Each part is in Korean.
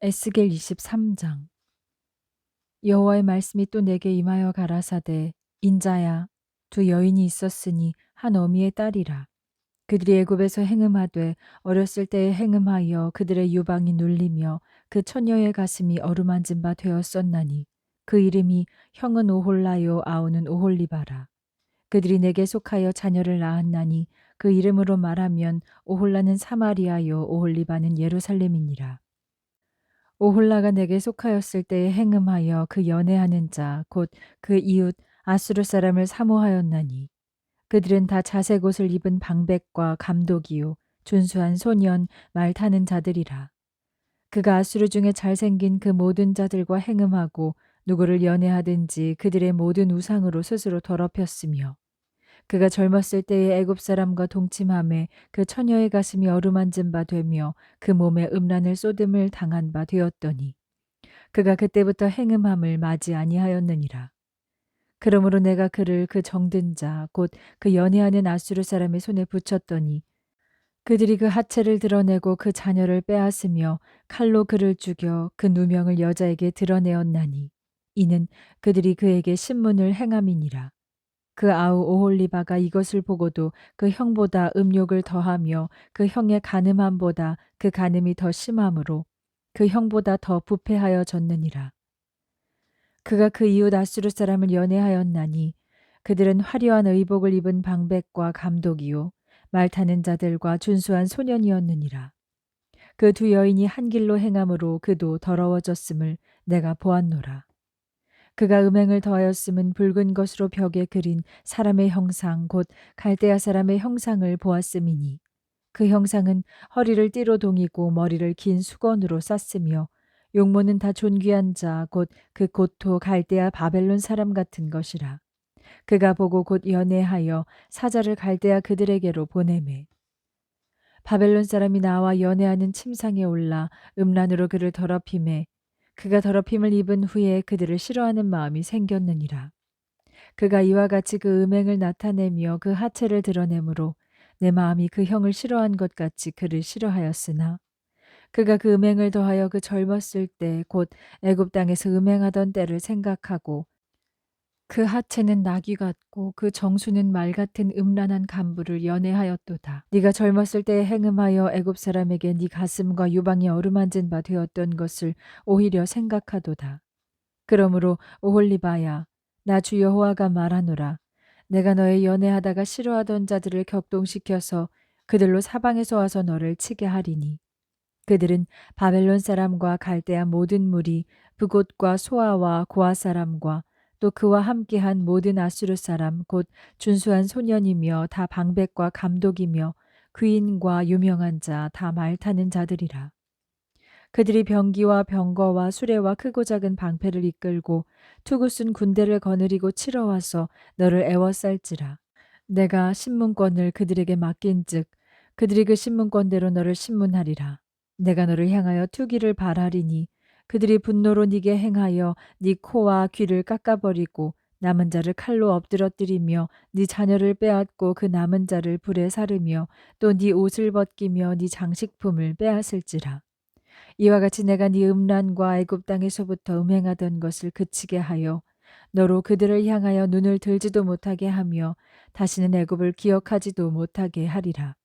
에스겔 23장. 여호와의 말씀이 또 내게 임하여 가라사대 인자야 두 여인이 있었으니 한 어미의 딸이라. 그들이 애굽에서 행음하되 어렸을 때에 행음하여 그들의 유방이 눌리며 그 처녀의 가슴이 어루만진 바 되었었나니 그 이름이 형은 오홀라요 아우는 오홀리바라. 그들이 내게 속하여 자녀를 낳았나니 그 이름으로 말하면 오홀라는 사마리아요 오홀리바는 예루살렘이니라 오홀라가 내게 속하였을 때에 행음하여 그 연애하는 자 곧 그 이웃 아수르 사람을 사모하였나니. 그들은 다 자색 옷을 입은 방백과 감독이요 준수한 소년 말 타는 자들이라. 그가 아수르 중에 잘생긴 그 모든 자들과 행음하고 누구를 연애하든지 그들의 모든 우상으로 스스로 더럽혔으며 그가 젊었을 때에 애굽 사람과 동침함에 그 처녀의 가슴이 어루만진 바 되며 그 몸에 음란을 쏟음을 당한 바 되었더니 그가 그때부터 행음함을 맞이 아니하였느니라. 그러므로 내가 그를 그 정든 자 곧 그 연애하는 아수르 사람의 손에 붙였더니 그들이 그 하체를 드러내고 그 자녀를 빼앗으며 칼로 그를 죽여 그 누명을 여자에게 드러내었나니 이는 그들이 그에게 신문을 행함이니라. 그 아우 오홀리바가 이것을 보고도 그 형보다 음욕을 더하며 그 형의 가늠함보다 그 가늠이 더 심함으로 그 형보다 더 부패하여 졌느니라. 그가 그 이웃 아수르 사람을 연애하였나니 그들은 화려한 의복을 입은 방백과 감독이요 말 타는 자들과 준수한 소년이었느니라. 그 두 여인이 한 길로 행함으로 그도 더러워졌음을 내가 보았노라. 그가 음행을 더하였음은 붉은 것으로 벽에 그린 사람의 형상 곧 갈대아 사람의 형상을 보았음이니. 그 형상은 허리를 띠로 동이고 머리를 긴 수건으로 쌌으며 용모는 다 존귀한 자 곧 그 고토 갈대아 바벨론 사람 같은 것이라. 그가 보고 곧 연애하여 사자를 갈대아 그들에게로 보내매. 바벨론 사람이 나와 연애하는 침상에 올라 음란으로 그를 더럽힘에 그가 더럽힘을 입은 후에 그들을 싫어하는 마음이 생겼느니라. 그가 이와 같이 그 음행을 나타내며 그 하체를 드러내므로 내 마음이 그 형을 싫어한 것 같이 그를 싫어하였으나 그가 그 음행을 더하여 그 젊었을 때 곧 애굽 땅에서 음행하던 때를 생각하고 그 하체는 나귀 같고 그 정수는 말 같은 음란한 간부를 연애하였도다. 네가 젊었을 때에 행음하여 애굽 사람에게 네 가슴과 유방이 어루만진 바 되었던 것을 오히려 생각하도다. 그러므로 오홀리바야 나 주 여호와가 말하노라 내가 너의 연애하다가 싫어하던 자들을 격동시켜서 그들로 사방에서 와서 너를 치게 하리니 그들은 바벨론 사람과 갈대아 모든 무리 부곳과 소아와 고아 사람과 또 그와 함께한 모든 아수르 사람 곧 준수한 소년이며 다 방백과 감독이며 귀인과 유명한 자 다 말 타는 자들이라. 그들이 병기와 병거와 수레와 크고 작은 방패를 이끌고 투구순 군대를 거느리고 치러 와서 너를 애워쌀지라. 내가 신문권을 그들에게 맡긴즉 그들이 그 신문권대로 너를 신문하리라. 내가 너를 향하여 투기를 발하리니 그들이 분노로 네게 행하여 네 코와 귀를 깎아버리고 남은 자를 칼로 엎드러뜨리며 네 자녀를 빼앗고 그 남은 자를 불에 사르며 또 네 옷을 벗기며 네 장식품을 빼앗을지라. 이와 같이 내가 네 음란과 애굽 땅에서부터 음행하던 것을 그치게 하여 너로 그들을 향하여 눈을 들지도 못하게 하며 다시는 애굽을 기억하지도 못하게 하리라.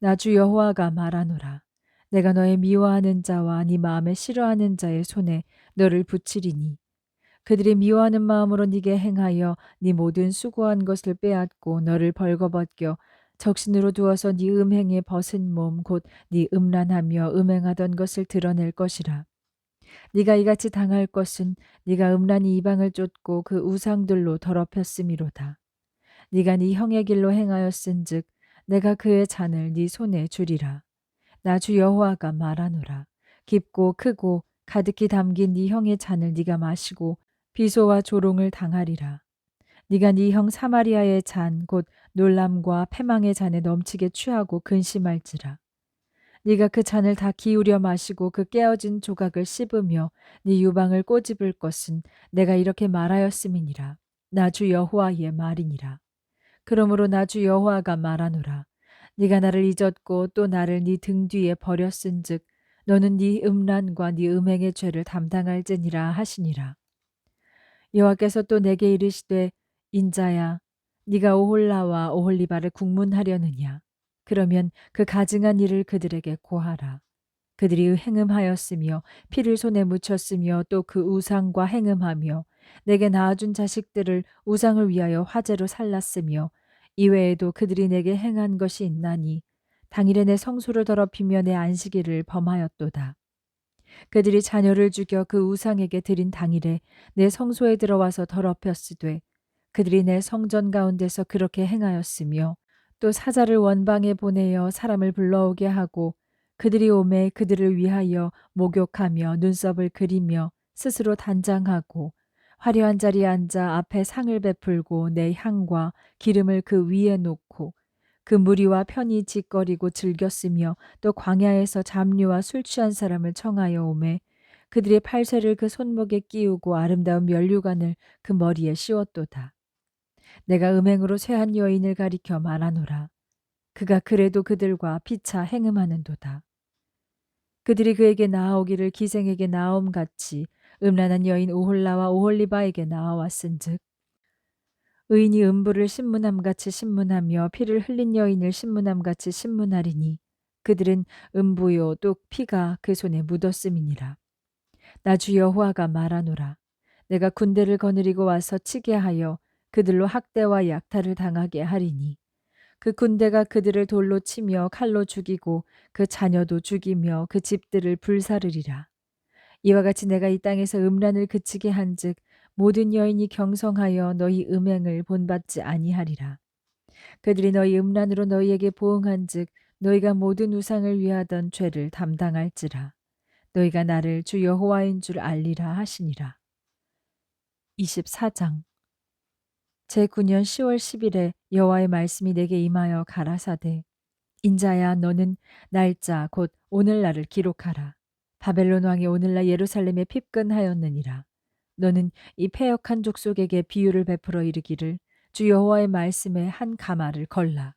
나 주 여호와가 말하노라. 내가 너의 미워하는 자와 네 마음에 싫어하는 자의 손에 너를 붙이리니 그들이 미워하는 마음으로 네게 행하여 네 모든 수고한 것을 빼앗고 너를 벌거벗겨 적신으로 두어서 네 음행에 벗은 몸 곧 네 음란하며 음행하던 것을 드러낼 것이라. 네가 이같이 당할 것은 네가 음란히 이방을 쫓고 그 우상들로 더럽혔음이로다. 네가 네 형의 길로 행하였은즉 내가 그의 잔을 네 손에 주리라. 나주 여호와가 말하노라. 깊고 크고 가득히 담긴 네 형의 잔을 네가 마시고 비소와 조롱을 당하리라. 네가 네 형 사마리아의 잔 곧 놀람과 패망의 잔에 넘치게 취하고 근심할지라. 네가 그 잔을 다 기울여 마시고 그 깨어진 조각을 씹으며 네 유방을 꼬집을 것은 내가 이렇게 말하였음이니라. 나주 여호와의 말이니라. 그러므로 나주 여호와가 말하노라 네가 나를 잊었고 또 나를 네 등 뒤에 버렸은즉 너는 네 음란과 네 음행의 죄를 담당할지니라 하시니라. 여호와께서 또 내게 이르시되 인자야 네가 오홀라와 오홀리바를 국문하려느냐 그러면 그 가증한 일을 그들에게 고하라. 그들이 행음하였으며 피를 손에 묻혔으며 또 그 우상과 행음하며 내게 낳아준 자식들을 우상을 위하여 화제로 살랐으며 이외에도 그들이 내게 행한 것이 있나니 당일에 내 성소를 더럽히며 내 안식일을 범하였도다. 그들이 자녀를 죽여 그 우상에게 드린 당일에 내 성소에 들어와서 더럽혔으되 그들이 내 성전 가운데서 그렇게 행하였으며 또 사자를 원방에 보내어 사람을 불러오게 하고 그들이 오매 그들을 위하여 목욕하며 눈썹을 그리며 스스로 단장하고 화려한 자리에 앉아 앞에 상을 베풀고 내 향과 기름을 그 위에 놓고 그 무리와 편히 짓거리고 즐겼으며 또 광야에서 잡류와 술 취한 사람을 청하여 오매 그들의 팔쇠를 그 손목에 끼우고 아름다운 면류관을 그 머리에 씌웠도다. 내가 음행으로 쇠한 여인을 가리켜 말하노라. 그가 그래도 그들과 피차 행음하는도다. 그들이 그에게 나아오기를 기생에게 나옴 같이 음란한 여인 오홀라와 오홀리바에게 나아왔은즉 의인이 음부를 신문함같이 신문하며 피를 흘린 여인을 신문함같이 신문하리니 그들은 음부요 또 피가 그 손에 묻었음이니라. 나 주 여호와가 말하노라. 내가 군대를 거느리고 와서 치게 하여 그들로 학대와 약탈을 당하게 하리니 그 군대가 그들을 돌로 치며 칼로 죽이고 그 자녀도 죽이며 그 집들을 불사르리라. 이와 같이 내가 이 땅에서 음란을 그치게 한즉 모든 여인이 경성하여 너희 음행을 본받지 아니하리라. 그들이 너희 음란으로 너희에게 보응한즉 너희가 모든 우상을 위하던 죄를 담당할지라. 너희가 나를 주 여호와인 줄 알리라 하시니라. 24장 제9년 10월 10일에 여호와의 말씀이 내게 임하여 가라사대 인자야 너는 날짜 곧 오늘날을 기록하라. 바벨론 왕이 오늘날 예루살렘에 핍근하였느니라. 너는 이 패역한 족속에게 비유를 베풀어 이르기를 주 여호와의 말씀에 한 가마를 걸라.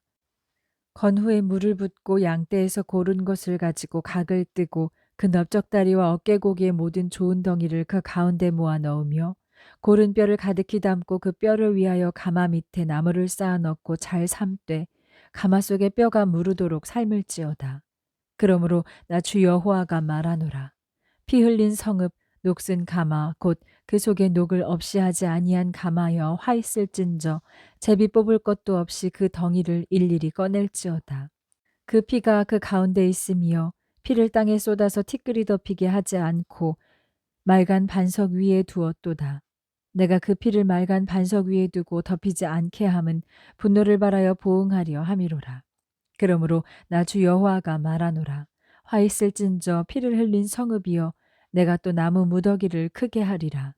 건후에 물을 붓고 양떼에서 고른 것을 가지고 각을 뜨고 그 넓적다리와 어깨고기의 모든 좋은 덩이를 그 가운데 모아 넣으며 고른 뼈를 가득히 담고 그 뼈를 위하여 가마 밑에 나무를 쌓아 넣고 잘 삶되 가마 속에 뼈가 무르도록 삶을지어다. 그러므로 나 주 여호와가 말하노라. 피 흘린 성읍 녹슨 가마 곧 그 속에 녹을 없이 하지 아니한 가마여 화 있을진저 제비 뽑을 것도 없이 그 덩이를 일일이 꺼낼지어다. 그 피가 그 가운데 있으며 피를 땅에 쏟아서 티끌이 덮이게 하지 않고 말간 반석 위에 두었도다. 내가 그 피를 말간 반석 위에 두고 덮이지 않게 함은 분노를 발하여 보응하려 함이로라. 그러므로 나 주 여호와가 말하노라. 화 있을진저 피를 흘린 성읍이여 내가 또 나무 무더기를 크게 하리라.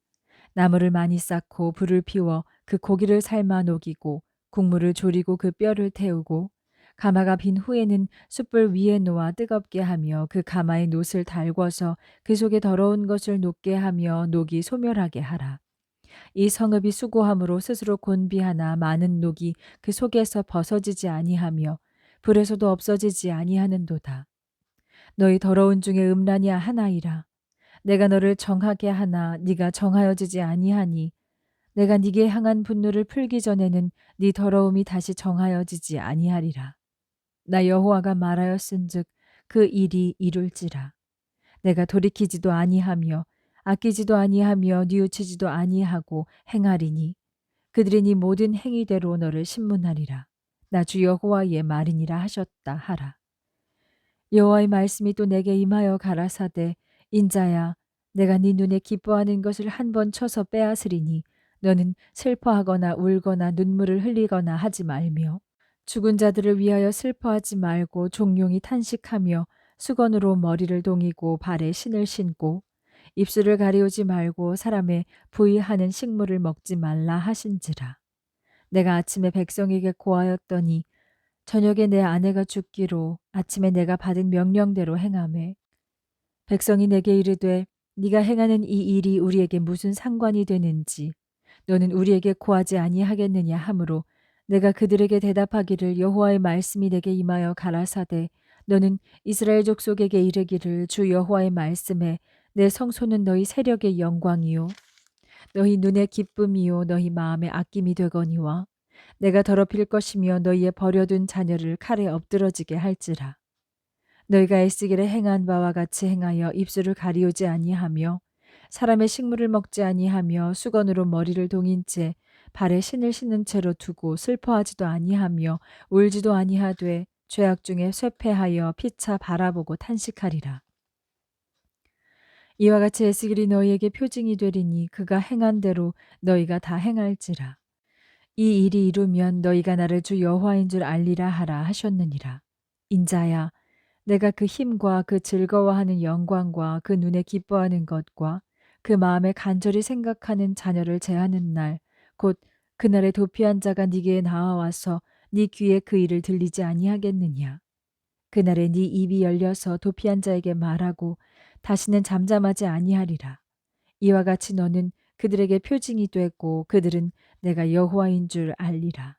나무를 많이 쌓고 불을 피워 그 고기를 삶아 녹이고 국물을 졸이고 그 뼈를 태우고 가마가 빈 후에는 숯불 위에 놓아 뜨겁게 하며 그 가마에 놋을 달궈서 그 속에 더러운 것을 녹게 하며 녹이 소멸하게 하라. 이 성읍이 수고함으로 스스로 곤비하나 많은 녹이 그 속에서 벗어지지 아니하며 불에서도 없어지지 아니하는도다. 너희 더러운 중에 음란이 하나이라. 내가 너를 정하게 하나 네가 정하여지지 아니하니 내가 네게 향한 분노를 풀기 전에는 네 더러움이 다시 정하여지지 아니하리라. 나 여호와가 말하였은즉 그 일이 이룰지라. 내가 돌이키지도 아니하며 아끼지도 아니하며 뉘우치지도 아니하고 행하리니 그들이 네 모든 행위대로 너를 신문하리라. 나주 여호와의 말이니라 하셨다 하라. 여호와의 말씀이 또 내게 임하여 가라사대 인자야 내가 네 눈에 기뻐하는 것을 한 번 쳐서 빼앗으리니 너는 슬퍼하거나 울거나 눈물을 흘리거나 하지 말며 죽은 자들을 위하여 슬퍼하지 말고 종용이 탄식하며 수건으로 머리를 동이고 발에 신을 신고 입술을 가리우지 말고 사람의 부의하는 식물을 먹지 말라 하신지라. 내가 아침에 백성에게 고하였더니 저녁에 내 아내가 죽기로 아침에 내가 받은 명령대로 행하매 백성이 내게 이르되 네가 행하는 이 일이 우리에게 무슨 상관이 되는지 너는 우리에게 고하지 아니하겠느냐 하므로 내가 그들에게 대답하기를 여호와의 말씀이 내게 임하여 가라사대 너는 이스라엘 족속에게 이르기를 주 여호와의 말씀에 내 성소는 너희 세력의 영광이요 너희 눈의 기쁨이요 너희 마음의 아낌이 되거니와 내가 더럽힐 것이며 너희의 버려둔 자녀를 칼에 엎드러지게 할지라 너희가 애쓰기를 행한 바와 같이 행하여 입술을 가리우지 아니하며 사람의 식물을 먹지 아니하며 수건으로 머리를 동인 채 발에 신을 신은 채로 두고 슬퍼하지도 아니하며 울지도 아니하되 죄악 중에 쇠패하여 피차 바라보고 탄식하리라. 이와 같이 에스겔이 너희에게 표징이 되리니 그가 행한 대로 너희가 다 행할지라. 이 일이 이루면 너희가 나를 주 여호와인 줄 알리라 하라 하셨느니라. 인자야, 내가 그 힘과 그 즐거워하는 영광과 그 눈에 기뻐하는 것과 그 마음에 간절히 생각하는 자녀를 제하는 날, 곧 그날에 도피한 자가 네게 나와와서 네 귀에 그 일을 들리지 아니하겠느냐. 그날에 네 입이 열려서 도피한 자에게 말하고 다시는 잠잠하지 아니하리라. 이와 같이 너는 그들에게 표징이 되고 그들은 내가 여호와인 줄 알리라.